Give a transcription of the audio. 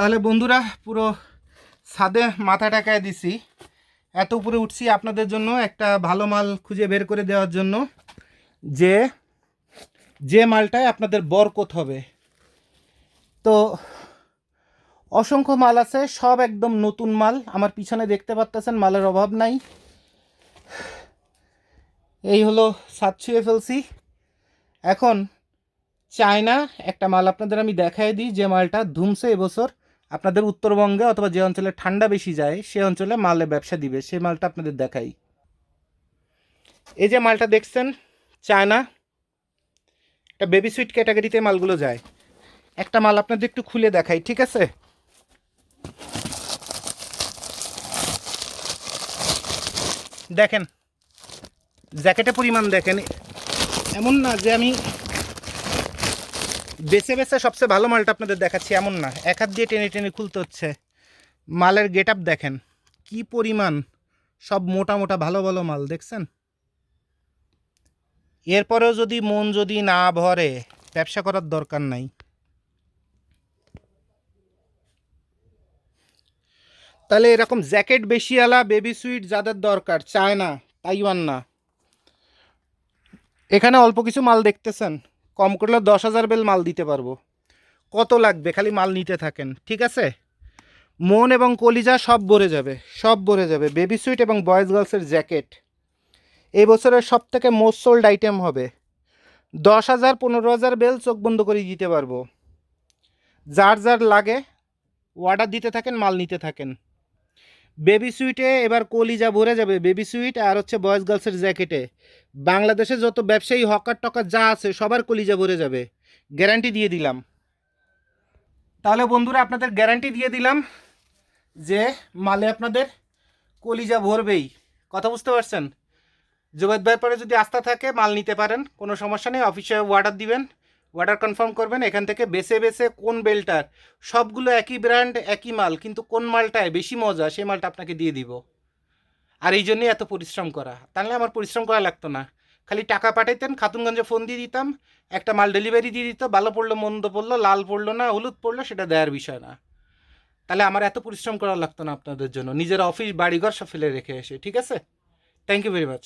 তাহলে বন্ধুরা পুরো ছাদে মাথা টাকায় দিছি। এত উপরে উঠছি আপনাদের জন্য একটা ভালো মাল খুঁজে বের করে দেওয়ার জন্য। যে যে মালটায় আপনাদের বরকত হবে। তো, অসংখ্য মাল আছে, সব একদম নতুন মাল। আমার পিছনে দেখতে পারতেছেন, মালের অভাব নাই। এই হলো সাত ছুঁয়ে ফেলছি। এখন চায়না একটা মাল আপনাদের আমি দেখাই দিই, যে মালটা ধুমছে এবছর। আপনাদের উত্তরবঙ্গে অথবা যে অঞ্চলে ঠান্ডা বেশি যায়, সে অঞ্চলে মালে ব্যবসা দিবে। সেই মালটা আপনাদের দেখাই। এই যে মালটা দেখছেন, চায়না। একটা বেবি সুইট ক্যাটাগরিতে মালগুলো যায়। একটা মাল আপনাদের একটু খুলে দেখাই, ঠিক আছে? দেখেন, জ্যাকেটের পরিমাণ দেখেন। এমন না যে আমি বেছে বেছে সবচেয়ে ভালো মালটা আপনাদের দেখাচ্ছি, এমন না। এক হাত দিয়ে টেনে টেনে খুলতে হচ্ছে। মালের গেট আপ দেখেন, কি পরিমাণ। সব মোটা মোটা ভালো ভালো মাল, দেখছেন? এরপরেও যদি মন যদি না ভরে, ব্যবসা করার দরকার নাই। তাহলে এরকম জ্যাকেট বেশিওয়ালা বেবি সুইট যাদের দরকার, চায়না, তাইওয়ান না। এখানে অল্প কিছু মাল দেখতেছেন। কম করলে দশ হাজার বেল মাল দিতে পারব। কত লাগবে? খালি মাল নিতে থাকেন, ঠিক আছে? মন এবং কলিজা সব ভরে যাবে, সব ভরে যাবে। বেবি সুইট এবং বয়েজ গার্লসের জ্যাকেট এই বছরের সব থেকে মোস্ট সোল্ড আইটেম হবে। দশ হাজার, পনেরো হাজার বেল চোখ বন্ধ করে দিতে পারব। যার যার লাগে অর্ডার দিতে থাকেন, মাল নিতে থাকেন। বেবি সুইটে এবার কলিজা ভরে যাবে। বেবি সুইট আর হচ্ছে বয়েজ গার্লসের জ্যাকেটে বাংলাদেশে যত ব্যবসায়ী, হকার, টকার যা আছে, সবার কলিজা ভরে যাবে। গ্যারান্টি দিয়ে দিলাম। তাহলে বন্ধুরা, আপনাদের গ্যারান্টি দিয়ে দিলাম যে মালে আপনাদের কলিজা ভরবেই। কথা বুঝতে পারছেন? জুবেদ ভাইয়ের পরে যদি আস্থা থাকে, মাল নিতে পারেন। কোনো সমস্যা নেই অফিসে অর্ডার দিবেন। অর্ডার কনফার্ম করবেন, এখান থেকে বেছে বেছে কোন বেলটার, সবগুলো একই ব্র্যান্ড একই মাল, কিন্তু কোন মালটায় বেশি মজা, সেই মালটা আপনাকে দিয়ে দিব। আর এই জন্যই এত পরিশ্রম করা। তাহলে আমার পরিশ্রম করা লাগতো না। খালি টাকা পাঠাইতেন, খাতুনগঞ্জে ফোন দিয়ে দিতাম, একটা মাল ডেলিভারি দিয়ে দিত, ভালো পড়ল, মন্দ পড়ল, লাল পড়ল না, হলুদ পড়ল, সেটা দেওয়ার বিষয় না। তাহলে আমার এত পরিশ্রম করা লাগতো না আপনাদের জন্য। নিজের অফিস বাড়িঘর সব ফেলে রেখে এসে, ঠিক আছে? Thank you very much